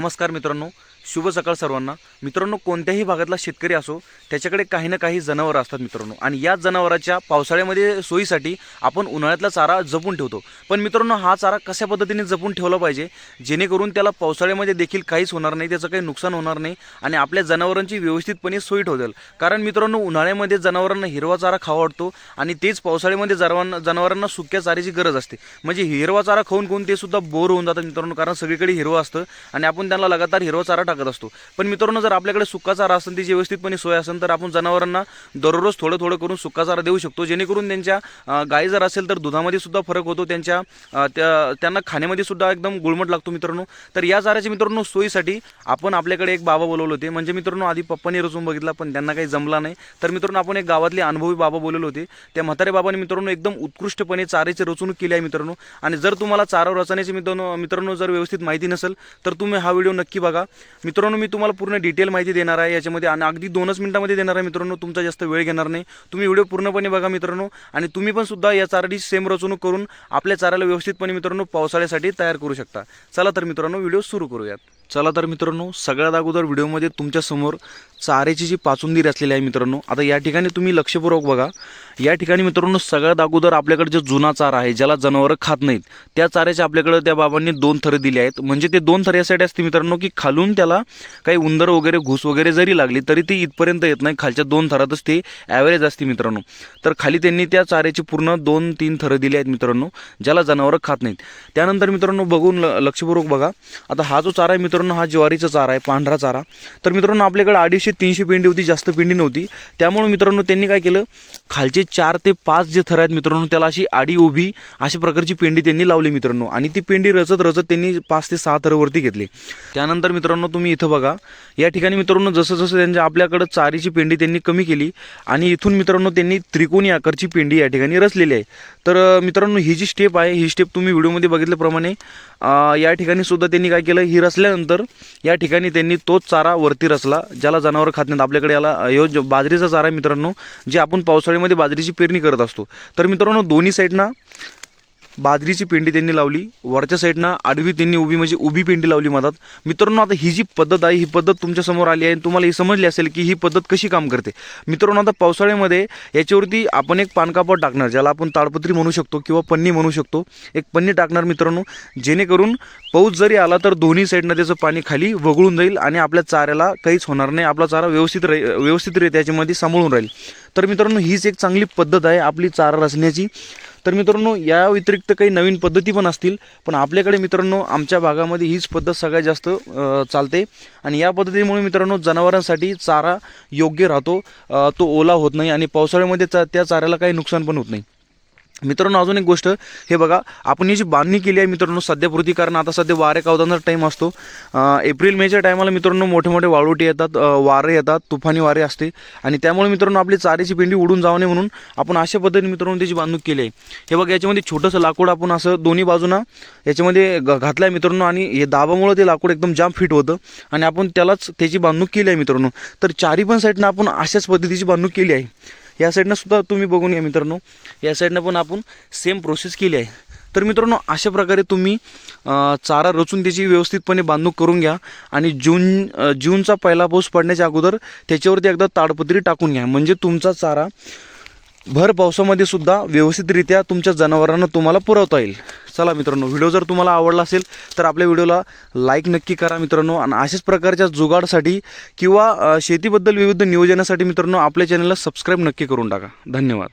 नमस्कार मित्रांनो शुभ सकाळ सर्वांना. मित्रांनो कोणत्याही भागातला शेतकरी असो त्याच्याकडे काही ना काही जनावरं असतात मित्रांनो. आणि या जनावराच्या पावसाळ्यामध्ये सोयीसाठी आपण उन्हाळ्यातला चारा जपून ठेवतो. पण मित्रांनो हा चारा कशा पद्धतीने जपून ठेवला पाहिजे? जेणेकरून त्याला पावसाळ्यामध्ये देखील काहीच होणार नाही त्याचं काही नुकसान होणार नाही आणि आपल्या जनावरांची व्यवस्थितपणे सोयी ठेवतील. कारण मित्रांनो उन्हाळ्यामध्ये जनावरांना हिरवा चारा खावा वाटतो आणि तेच पावसाळ्यामध्ये जनावरांना जनावरांना सुक्या चाऱ्याची गरज असते. म्हणजे हिरवा चारा खाऊन खाऊन ते सुद्धा बोर होऊन जातात मित्रांनो कारण सगळीकडे हिरवं असतं आणि आपण त्यांना लगातार हिरवा चारा टाकत असतो. पण मित्रांनो जर आपल्याकडे सुका चारा असेल त्याची व्यवस्थितपणे सोय असेल तर आपण जनावरांना दररोज थोडं थोडं करून सुका चारा देऊ शकतो. जेणेकरून त्यांच्या अं, गाई जर असेल तर दुधामध्ये सुद्धा फरक होतो. त्यांच्या त्या त्यांना खाण्यामध्ये सुद्धा एकदम गुळमट लागतो मित्रांनो. तर या चाऱ्याच्या मित्रांनो सोयीसाठी आपण आपल्याकडे एक बाबा बोलवले होते. म्हणजे मित्रांनो आधी पप्पाने रचून बघितला पण त्यांना काही जमला नाही. तर मित्रांनो आपण एक गावातले अनुभवी बाबा बोलवले होते. त्या म्हातारे बाबाने मित्रांनो एकदम उत्कृष्टपणे चाऱ्याची रचणूक केली आहे मित्रांनो. आणि जर तुम्हाला चारा रचण्याची मित्रांनो मित्रांनो जर व्यवस्थित माहिती नसेल तर तुम्ही हा व्हिडिओ नक्की बघा. मित्रांनो मी तुम्हाला पूर्ण डिटेल माहिती देणार आहे. याच्यामध्ये आणि अगदी दोनच मिनिटामध्ये देणार आहे मित्रांनो. तुमचा जास्त वेळ घेणार नाही. तुम्ही व्हिडिओ पूर्णपणे बघा मित्रांनो. आणि तुम्ही पण सुद्धा या चाराची सेम रचणूक करून आपल्या चाऱ्याला व्यवस्थितपणे मित्रांनो पावसाळ्यासाठी तयार करू शकता. चला तर मित्रांनो व्हिडिओ सुरू करूयात. चला तर मित्रांनो सगळ्यात अगोदर व्हिडिओमध्ये तुमच्यासमोर चाऱ्याची जी पाचुंदीर असलेली आहे मित्रांनो आता या ठिकाणी तुम्ही लक्षपूर्वक बघा. या ठिकाणी मित्रांनो सगळ्यात अगोदर आपल्याकडे जो जुना चारा आहे ज्याला जनावरं खात नाहीत त्या चाऱ्याचे आपल्याकडे त्या बाबांनी दोन थरं दिले आहेत. म्हणजे ते दोन थर यासाठी असते मित्रांनो की खालून त्याला काही उंदर वगैरे घुस वगैरे जरी लागली तरी ती इथपर्यंत येत नाही. खालच्या दोन थरातच ते ॲव्हरेज असते मित्रांनो. तर खाली त्यांनी त्या चाऱ्याची पूर्ण दोन तीन थरं दिली आहेत मित्रांनो ज्याला जनावरं खात नाहीत. त्यानंतर मित्रांनो बघून ल- लक्षपूर्वक बघा. आता हा जो चारा आहे मित्रांनो मित्रांनो हा ज्वारीचा चारा आहे पांढरा चारा. तर मित्रांनो आपल्याकडे अडीचशे तीनशे पेंडी होती जास्त पेंडी नव्हती. त्यामुळे मित्रांनो त्यांनी काय केलं खालचे चार ते पाच जे थर आहेत मित्रांनो त्याला अशी आडी उभी अशा प्रकारची पेंडी त्यांनी लावली मित्रांनो. आणि ती पेंडी रचत रचत त्यांनी पाच ते सहा थरवरती घेतली. त्यानंतर मित्रांनो तुम्ही इथं बघा. या ठिकाणी मित्रांनो जसं जसं त्यांच्या आपल्याकडं चारीची पेंडी त्यांनी कमी केली आणि इथून मित्रांनो त्यांनी त्रिकोणी आकारची पेंडी या ठिकाणी रचलेली आहे. तर मित्रांनो ही जी स्टेप आहे ही स्टेप तुम्ही व्हिडिओमध्ये बघितल्याप्रमाणे या ठिकाणी सुद्धा त्यांनी काय केलं ही रचल्यानंतर या ठिकाणी त्यांनी तोच चारा वरती रचला ज्याला जनावर खात नाहीत. आपल्याकडे याला अं, जो बाजरीचा चारा मित्रांनो जे आपण पावसाळ्यामध्ये बाजरीची पेरणी करत असतो. तर मित्रांनो दोन्ही साईडना बाजरीची पेंडी त्यांनी लावली. वरच्या साईडनं आडवी त्यांनी उभी म्हणजे उभी पेंडी लावली मधात. मित्रांनो आता ही जी पद्धत आहे ही पद्धत तुमच्यासमोर आली आहे आणि तुम्हाला ही समजली असेल की ही पद्धत कशी काम करते. मित्रांनो आता पावसाळ्यामध्ये याच्यावरती आपण एक पानकापड टाकणार ज्याला आपण ताडपत्री म्हणू शकतो किंवा पन्नी म्हणू शकतो. एक पन्नी टाकणार मित्रांनो जेणेकरून पाऊस जरी आला तर दोन्ही साईडनं त्याचं पाणी खाली वगळून जाईल आणि आपल्या चाऱ्याला काहीच होणार नाही. आपला चारा व्यवस्थित राही व्यवस्थितरित्या याच्यामध्ये सांभाळून राहील. तर मित्रांनो हीच एक चांगली पद्धत आहे आपली चारा रचण्याची. तर मित्रांनो या व्यतिरिक्त काही नवीन पद्धती पण असतील पण आपल्याकडे मित्रांनो आमच्या भागामध्ये हीच पद्धत सगळ्यात जास्त चालते. आणि या पद्धतीमुळे मित्रांनो जनावरांसाठी चारा योग्य राहतो. तो ओला होत नाही आणि पावसाळ्यामध्ये चा त्या चाऱ्याला काही नुकसान पण होत नाही. मित्रांनो अजून एक गोष्ट. हे बघा आपण ही जी बांधणी केली आहे मित्रांनो सध्यापुरती कारण आता सध्या वारे कावदांचा टाईम असतो. एप्रिल मेच्या टायमाला मित्रांनो मोठे मोठे वाळवटी येतात वारे येतात तुफानी वारे असते. आणि त्यामुळे मित्रांनो आपली चाऱ्याची पेंडी उडून जाऊ नये म्हणून आपण अशा पद्धतीने मित्रांनो त्याची बांधणूक केली आहे. हे बघा याच्यामध्ये छोटंसं लाकूड आपण असं दोन्ही बाजूना याच्यामध्ये घ- घातलं आहे मित्रांनो आणि हे दाबामुळे ते लाकूड एकदम जाम फिट होतं. आणि आपण त्यालाच त्याची बांधणूक केली आहे मित्रांनो. तर चारी पण साईडनं आपण अशाच पद्धतीची बांधणूक केली आहे. या साईडनं सुद्धा तुम्ही बघून घ्या मित्रांनो. या साईडनं पण आपण सेम प्रोसेस केली आहे. तर मित्रांनो अशा प्रकारे तुम्ही चारा रचून त्याची व्यवस्थितपणे बांधणूक करून घ्या आणि जून जूनचा पहिला पाऊस पडण्याच्या अगोदर त्याच्यावरती एकदा ताडपत्री टाकून घ्या. म्हणजे तुमचा चारा भर पावसामध्ये सुद्धा व्यवस्थितरित्या तुमच्या जनावरांना तुम्हाला पुरवता येईल. चला मित्रांनो व्हिडिओ जर तुम्हाला आवडला असेल तर आपल्या व्हिडिओला लाईक नक्की करा मित्रांनो. आणि अशाच प्रकारच्या जुगाडसाठी किंवा शेतीबद्दल विविध नियोजनासाठी मित्रांनो आपल्या चॅनलला सबस्क्राईब नक्की करून टाका. धन्यवाद.